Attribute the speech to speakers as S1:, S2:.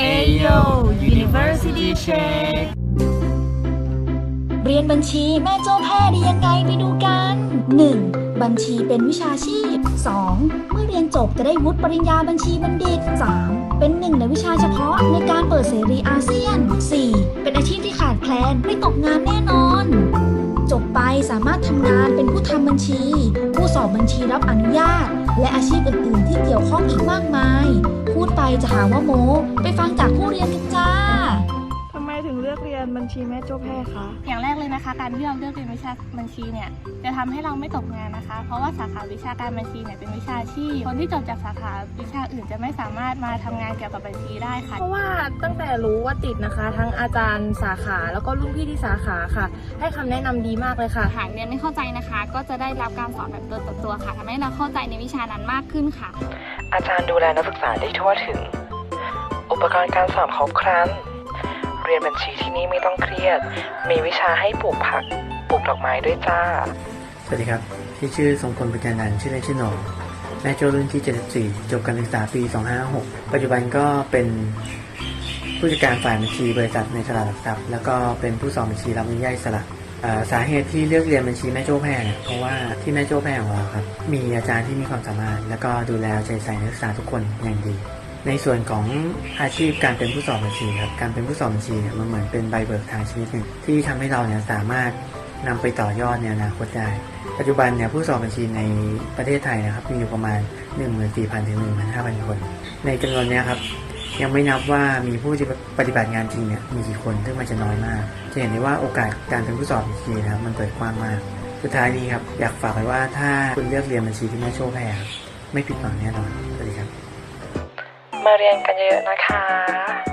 S1: AO University Check
S2: เรียนบัญชีแม่โจ้แพ้ดียังไงไปดูกัน 1. บัญชีเป็นวิชาชีพ 2. เมื่อเรียนจบจะได้วุฒิปริญญาบัญชีบัณฑิต 3. เป็นหนึ่งในวิชาเฉพาะในการเปิดเสรีอาเซียน 4. เป็นอาชีพที่ขาดแคลนไม่ตกงานแน่นอนจบไปสามารถทำงานเป็นผู้ทำบัญชี ผู้สอบบัญชีรับอนุญาต และอาชีพอื่น ๆ ที่เกี่ยวข้องอีกมากมาย จะหาว่าโมไปฟังจากผู้เรียนกันจ้า
S1: ทำไมถึงเลือกเรียนบัญชีแม่โจ้แพ้คะ
S3: อย่างแรกเลยนะคะ การที่เราเลือกเรียนวิชาบัญชีเนี่ยจะทำให้เราไม่ตกงานนะคะ เพราะว่าสาขาวิชาการบัญชีเนี่ยเป็นวิชาชีพคนที่จบจากสาขาวิชาอื่นจะไม่สามารถมาทำงานเกี่ยวกับบัญชีได้ค่ะ
S1: เพราะว่าตั้งแต่รู้ว่าติดนะคะ ทั้งอาจารย์สาขาแล้วก็รุ่นพี่ที่สาขาค่ะ ให้คำแนะนำดีมากเลยค่ะ
S3: หากเรียนไม่เข้าใจนะคะ ก็จะได้รับการสอนแบบตัวต่อตัวค่ะทำให้เราเข้าใจในวิชานั้นมากขึ้นค่ะ
S4: อาจารย์ดูแลนักศึกษาได้ทั่วถึง อุปกรณ์การสอบครบครัน เรียนบัญชีที่นี่ไม่ต้องเครียด มีวิชาให้ปลูกผัก ปลูกดอกไม้ด้วยจ้า
S5: สวัสดีครับ ที่ชื่อทรงพลปัญญานันท์ชื่อเล่นชื่อหนองแม่โจ้รุ่นที่ 74 จบการศึกษาปี256 ปัจจุบันก็เป็นผู้จัดการฝ่ายบัญชีบริษัทในตลาดหลักทรัพย์แล้วก็เป็นผู้สอนบัญชีรับอนุญาตอิสระอ่า สาเหตุที่เลือกเรียนบัญชีแม่โจ้แพร่เพราะว่าที่แม่โจ้แพร่ของเราครับมีอาจารย์ที่มีความสามารถ แล้วก็ดูแลใจใส่นักศึกษาทุกคนอย่างดี ในส่วนของอาชีพการเป็นผู้สอบบัญชีครับการเป็นผู้สอบบัญชีเนี่ยมันเหมือนเป็นใบเบิกทางชีวิตหนึ่งที่ทำให้เราเนี่ยสามารถนำไปต่อยอดในอนาคตได้ ปัจจุบันเนี่ยผู้สอบบัญชีในประเทศไทยนะครับมีอยู่ประมาณ 14,000ถึง15,000 คน ในจำนวนเนี้ยครับ ยังไม่นับว่ามีผู้ที่ปฏิบัติงานจริงเนี่ยมีกี่คนซึ่งมันจะน้อยมาก จะเห็นได้ว่าโอกาสการเป็นผู้สอบบัญชีนะครับมันเปิดกว้างมาก สุดท้ายนี้ครับอยากฝากไว้ว่าถ้าคุณเลือกเรียนบัญชีที่แม่โชคแพรครับไม่ผิดหวังแน่นอนสวัสดีครับ
S4: มาเรียนกันเยอะๆนะคะ